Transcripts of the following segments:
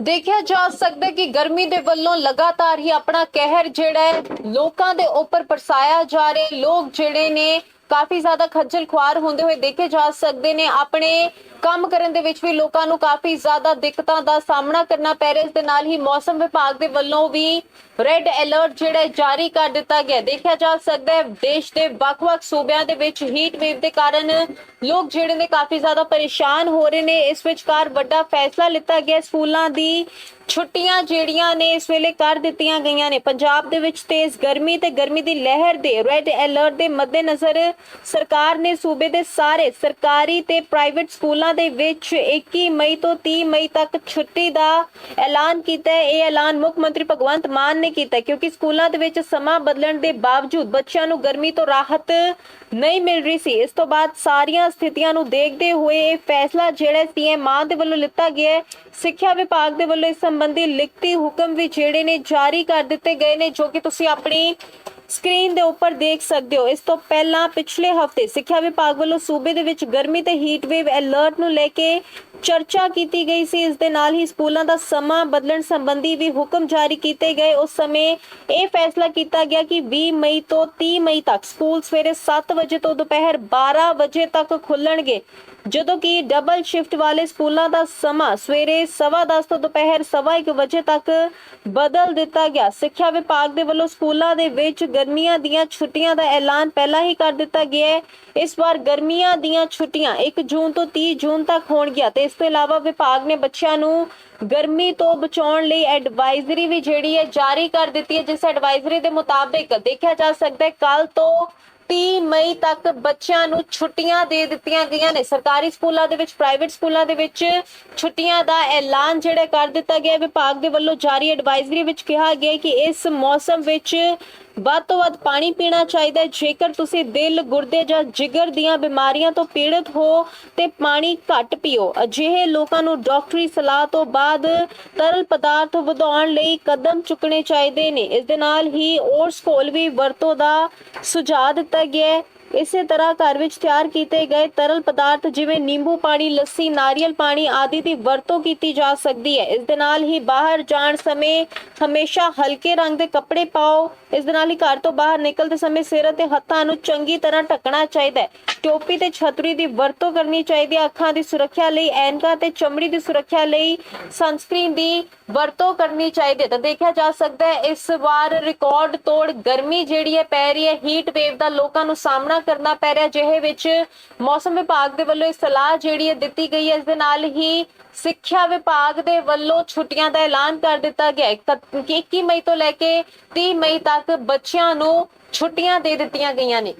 ਦੇਖਿਆ ਜਾ ਸਕਦਾ ਕਿ ਗਰਮੀ ਦੇ ਵੱਲੋਂ ਲਗਾਤਾਰ ਹੀ ਆਪਣਾ ਕਹਿਰ ਜਿਹੜਾ ਹੈ ਲੋਕਾਂ ਦੇ ਉੱਪਰ ਪਰਸਾਇਆ ਜਾ ਰਿਹਾ ਲੋਕ ਜਿਹੜੇ ਨੇ ਕਾਫੀ ਜ਼ਿਆਦਾ ਖੱਜਲ ਖੁਆਰ ਹੁੰਦੇ ਹੋਏ ਦੇਖੇ ਜਾ ਸਕਦੇ ਨੇ। ਆਪਣੇ ਕੰਮ ਕਰਨ ਦੇ ਵਿੱਚ ਵੀ ਲੋਕਾਂ ਨੂੰ ਕਾਫੀ ਜ਼ਿਆਦਾ ਦਿੱਕਤਾਂ ਦਾ ਸਾਹਮਣਾ ਕਰਨਾ ਪੈ ਰਿਹਾ। ਇਸ ਦੇ ਨਾਲ ਹੀ ਮੌਸਮ ਵਿਭਾਗ ਦੇ ਵੱਲੋਂ ਵੀ ਰੈੱਡ ਅਲਰਟ ਜਿਹੜਾ ਜਾਰੀ ਕਰ ਦਿੱਤਾ ਗਿਆ ਦੇਖਿਆ ਜਾ ਸਕਦਾ ਹੈ ਦੇਸ਼ ਦੇ ਵੱਖ-ਵੱਖ ਸੂਬਿਆਂ ਦੇ ਵਿੱਚ ਹੀਟ ਵੇਵ ਦੇ ਕਾਰਨ ਲੋਕ ਜਿਹੜੇ ਨੇ ਕਾਫੀ ਜ਼ਿਆਦਾ ਪਰੇਸ਼ਾਨ ਹੋ ਰਹੇ ਨੇ। ਇਸ ਵਿਚਕਾਰ ਵੱਡਾ ਫੈਸਲਾ ਲਿੱਤਾ ਗਿਆ। ਸਕੂਲਾਂ ਦੀ ਛੁੱਟੀਆਂ ਜਿਹੜੀਆਂ ਨੇ ਇਸ ਵੇਲੇ ਕਰ ਦਿੱਤੀਆਂ ਗਈਆਂ ਨੇ। ਪੰਜਾਬ ਦੇ ਵਿੱਚ ਤੇਜ਼ ਗਰਮੀ ਤੇ ਗਰਮੀ ਦੀ ਲਹਿਰ ਦੇ ਰੈੱਡ ਅਲਰਟ ਦੇ ਮੱਦੇਨਜ਼ਰ ਸਰਕਾਰ ਨੇ ਸੂਬੇ ਦੇ ਸਾਰੇ ਸਰਕਾਰੀ ਤੇ ਪ੍ਰਾਈਵੇਟ ਸਕੂਲਾਂ ਦੇ ਵਿੱਚ 21 ਮਈ ਤੋਂ 30 ਮਈ ਤੱਕ ਛੁੱਟੀ ਦਾ ਐਲਾਨ ਕੀਤਾ ਹੈ। ਇਹ ਐਲਾਨ ਮੁੱਖ ਮੰਤਰੀ ਭਗਵੰਤ ਮਾਨ ਨੇ ਕੀਤਾ ਕਿਉਂਕਿ ਸਕੂਲਾਂ ਦੇ ਵਿੱਚ ਸਮਾਂ ਬਦਲਣ ਦੇ ਬਾਵਜੂਦ ਬੱਚਿਆਂ ਨੂੰ ਗਰਮੀ ਤੋਂ ਰਾਹਤ ਨਹੀਂ ਮਿਲ ਰਹੀ ਸੀ। ਇਸ ਤੋਂ ਬਾਅਦ ਸਾਰੀਆਂ ਸਥਿਤੀਆਂ ਨੂੰ ਦੇਖਦੇ ਹੋਏ ਇਹ ਫੈਸਲਾ ਜਿਹੜਾ ਸੀਐਮ ਮਾਨ ਦੇ ਵੱਲੋਂ ਲਿੱਤਾ ਗਿਆ ਹੈ। ਸਿੱਖਿਆ ਵਿਭਾਗ ਦੇ ਵੱਲੋਂ ਇਸ ਸੰਬੰਧੀ ਲਿਖਤੀ ਹੁਕਮ ਵੀ ਜਿਹੜੇ ਨੇ ਜਾਰੀ ਕਰ ਦਿੱਤੇ ਗਏ ਨੇ, ਜੋ ਕਿ ਤੁਸੀਂ ਆਪਣੀ ਸਕਰੀਨ ਦੇ ਉੱਪਰ ਦੇਖ ਸਕਦੇ ਹੋ। ਇਸ ਤੋਂ ਪਹਿਲਾਂ ਪਿਛਲੇ ਹਫ਼ਤੇ ਸਿੱਖਿਆ ਵਿਭਾਗ ਵੱਲੋਂ ਸੂਬੇ ਦੇ ਵਿੱਚ ਗਰਮੀ ਤੇ ਹੀਟ ਵੇਵ ਅਲਰਟ ਨੂੰ ਲੈ ਕੇ ਚਰਚਾ ਕੀਤੀ ਗਈ ਸੀ। ਇਸ ਦੇ ਨਾਲ ਹੀ ਸਕੂਲਾਂ ਦਾ ਸਮਾਂ ਬਦਲਣ ਸੰਬੰਧੀ ਵੀ ਹੁਕਮ ਜਾਰੀ ਕੀਤੇ ਗਏ। ਉਸ ਸਮੇਂ ਇਹ ਫੈਸਲਾ ਕੀਤਾ ਗਿਆ ਕਿ 20 ਮਈ ਤੋਂ 30 ਮਈ ਤੱਕ ਸਕੂਲ ਸਵੇਰੇ 7 ਵਜੇ ਤੋਂ ਦੁਪਹਿਰ 12 ਵਜੇ ਤੱਕ ਖੁੱਲਣਗੇ। ਜਦੋਂ ਕਿ ਡਬਲ ਸ਼ਿਫਟ ਵਾਲੇ ਸਕੂਲਾਂ ਦਾ ਸਮਾਂ ਸਵੇਰੇ 7:30 ਤੋਂ ਦੁਪਹਿਰ 1:30 ਵਜੇ ਤੱਕ ਬਦਲ ਦਿੱਤਾ ਗਿਆ। ਸਿੱਖਿਆ ਵਿਭਾਗ ਦੇ ਵੱਲੋਂ ਸਕੂਲਾਂ ਦੇ ਵਿੱਚ ਗਰਮੀਆਂ ਦੀਆਂ ਛੁੱਟੀਆਂ ਦਾ ਐਲਾਨ ਪਹਿਲਾਂ ਹੀ ਕਰ ਦਿੱਤਾ ਗਿਆ ਹੈ। ਇਸ ਵਾਰ ਗਰਮੀਆਂ ਦੀਆਂ ਛੁੱਟੀਆਂ 1 ਜੂਨ ਤੋਂ 30 ਜੂਨ ਤੱਕ ਹੋਣਗੀਆਂ ਤੇ ਇਸ ਤੋਂ ਇਲਾਵਾ ਵਿਭਾਗ ਨੇ ਬੱਚਿਆਂ ਨੂੰ ਗਰਮੀ ਤੋਂ ਬਚਾਉਣ ਲਈ ਐਡਵਾਈਜ਼ਰੀ ਵੀ ਜਿਹੜੀ ਹੈ ਜਾਰੀ ਕਰ ਦਿੱਤੀ ਹੈ, ਜਿਸ ਐਡਵਾਈਜ਼ਰੀ ਦੇ ਮੁਤਾਬਿਕ ਦੇਖਿਆ ਜਾ ਸਕਦਾ ਹੈ ਕੱਲ ਤੋਂ 30 ਮਈ ਤੱਕ ਬੱਚਿਆਂ ਨੂੰ ਛੁੱਟੀਆਂ ਦੇ ਦਿੱਤੀਆਂ ਗਈਆਂ ਨੇ। ਸਰਕਾਰੀ ਸਕੂਲਾਂ ਦੇ ਵਿੱਚ ਪ੍ਰਾਈਵੇਟ ਸਕੂਲਾਂ ਦੇ ਵਿੱਚ ਛੁੱਟੀਆਂ ਦਾ ਐਲਾਨ ਜਿਹੜਾ ਕਰ ਦਿੱਤਾ ਗਿਆ ਵਿਭਾਗ ਦੇ ਵੱਲੋਂ ਜਾਰੀ ਐਡਵਾਈਜ਼ਰੀ ਵਿੱਚ ਕਿਹਾ ਗਿਆ ਕਿ ਇਸ ਮੌਸਮ ਵਿੱਚ ਵੱਧ ਤੋਂ ਵੱਧ ਪਾਣੀ ਪੀਣਾ ਚਾਹੀਦਾ ਹੈ। ਜੇਕਰ ਤੁਸੀਂ ਦਿਲ, ਗੁਰਦੇ ਜਾਂ ਜਿਗਰ ਦੀਆਂ ਬਿਮਾਰੀਆਂ ਤੋਂ ਪੀੜਤ ਹੋ ਤੇ ਪਾਣੀ ਘੱਟ ਪੀਓ। ਅਜਿਹੇ ਲੋਕਾਂ ਨੂੰ ਡਾਕਟਰੀ ਸਲਾਹ ਤੋਂ ਬਾਅਦ ਤਰਲ ਪਦਾਰਥ ਵਧਾਉਣ ਲਈ ਕਦਮ ਚੁੱਕਣੇ ਚਾਹੀਦੇ ਨੇ। ਇਸ ਦੇ ਨਾਲ ਹੀ ਓਟਸ ਘੋਲ ਵੀ ਵਰਤੋਂ ਦਾ ਸੁਝਾਅ ਦਿੱਤਾ ਗਿਆ ਹੈ। ਇਸੇ ਤਰ੍ਹਾਂ ਘਰ ਵਿੱਚ ਤਿਆਰ ਕੀਤੇ ਗਏ ਤਰਲ ਪਦਾਰਥ ਜਿਵੇਂ ਨਿੰਬੂ ਪਾਣੀ, ਲੱਸੀ, ਨਾਰੀਅਲ ਪਾਣੀ ਆਦਿ ਦੀ ਵਰਤੋਂ ਕੀਤੀ ਜਾ ਸਕਦੀ ਹੈ। ਇਸ ਦੇ ਨਾਲ ਹੀ ਬਾਹਰ ਜਾਣ ਸਮੇਂ ਹਮੇਸ਼ਾ ਹਲਕੇ ਰੰਗ ਦੇ ਕੱਪੜੇ ਪਾਓ। ਇਸ ਦੇ ਨਾਲ ਹੀ ਘਰ ਤੋਂ ਬਾਹਰ ਨਿਕਲਦੇ ਸਮੇਂ ਸਿਰ ਅਤੇ ਹੱਥਾਂ ਨੂੰ ਚੰਗੀ ਤਰ੍ਹਾਂ ਢੱਕਣਾ ਚਾਹੀਦਾ ਹੈ। ਟੋਪੀ ਤੇ ਛਤਰੀ ਦੀ ਵਰਤੋਂ ਕਰਨੀ ਚਾਹੀਦੀ ਹੈ। ਅੱਖਾਂ ਦੀ ਸੁਰੱਖਿਆ ਲਈ, ਐਨਕਾਂ ਤੇ ਚਮੜੀ ਦੀ ਸੁਰੱਖਿਆ ਲਈ ਸਨਸਕ੍ਰੀਨ ਦੀ ਵਰਤੋਂ ਕਰਨੀ ਚਾਹੀਦੀ ਹੈ। ਤਾਂ ਦੇਖਿਆ ਜਾ ਸਕਦਾ ਹੈ, ਇਸ ਵਾਰ ਰਿਕਾਰਡ ਤੋੜ ਗਰਮੀ ਜਿਹੜੀ ਹੈ ਪੈ ਰਹੀ ਹੈ। ਹੀਟ ਵੇਵ ਦਾ ਲੋਕਾਂ ਨੂੰ ਸਾਹਮਣਾ ਕਰਨਾ ਪੈ ਰਿਹਾ ਜਿਹੇ ਵਿੱਚ ਮੌਸਮ ਵਿਭਾਗ ਦੇ ਵੱਲੋਂ ਇਹ ਸਲਾਹ ਜਿਹੜੀ ਹੈ ਦਿੱਤੀ ਗਈ ਹੈ, ਇਸ ਦੇ ਨਾਲ ਹੀ ਸਿੱਖਿਆ ਵਿਭਾਗ ਦੇ ਵੱਲੋਂ ਛੁੱਟੀਆਂ ਦਾ ਐਲਾਨ ਕਰ ਦਿੱਤਾ ਗਿਆ ਕਿ 21 ਮਈ ਤੋਂ ਲੈ ਕੇ 30 ਮਈ ਤੱਕ ਬੱਚਿਆਂ ਨੂੰ ਛੁੱਟੀਆਂ ਦੇ ਦਿੱਤੀਆਂ ਗਈਆਂ ਨੇ।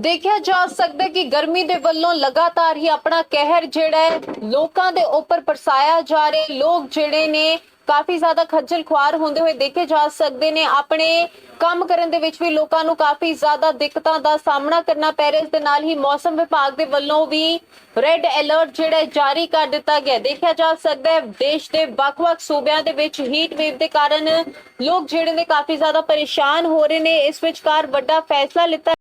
ਦੇਖਿਆ ਜਾ ਸਕਦਾ ਕਿ ਗਰਮੀ ਦੇ ਵੱਲੋਂ ਲਗਾਤਾਰ ਹੀ ਆਪਣਾ ਕਹਿਰ ਜਿਹੜਾ ਹੈ ਲੋਕਾਂ ਦੇ ਉੱਪਰ ਪਰਸਾਇਆ ਜਾ ਰਿਹਾ ਲੋਕ ਜਿਹੜੇ ਨੇ ਕਾਫੀ ਜ਼ਿਆਦਾ ਖੱਜਲ ਖੁਆਰ ਹੁੰਦੇ ਹੋਏ ਦੇਖੇ ਜਾ ਸਕਦੇ ਨੇ। ਆਪਣੇ ਕੰਮ ਕਰਨ ਦੇ ਵਿੱਚ ਵੀ ਲੋਕਾਂ ਨੂੰ ਕਾਫੀ ਜ਼ਿਆਦਾ ਦਿੱਕਤਾਂ ਦਾ ਸਾਹਮਣਾ ਕਰਨਾ ਪੈ ਰਿਹਾ। ਇਸ ਦੇ ਨਾਲ ਹੀ ਮੌਸਮ ਵਿਭਾਗ ਦੇ ਵੱਲੋਂ ਵੀ ਰੈੱਡ ਅਲਰਟ ਜਿਹੜਾ ਜਾਰੀ ਕਰ ਦਿੱਤਾ ਗਿਆ ਦੇਖਿਆ ਜਾ ਸਕਦਾ ਹੈ ਦੇਸ਼ ਦੇ ਵੱਖ-ਵੱਖ ਸੂਬਿਆਂ ਦੇ ਵਿੱਚ ਹੀਟ ਵੇਵ ਦੇ ਕਾਰਨ ਲੋਕ ਜਿਹੜੇ ਨੇ ਕਾਫੀ ਜ਼ਿਆਦਾ ਪਰੇਸ਼ਾਨ ਹੋ ਰਹੇ ਨੇ। ਇਸ ਵਿਚਕਾਰ ਵੱਡਾ ਫੈਸਲਾ ਲਿੱਤਾ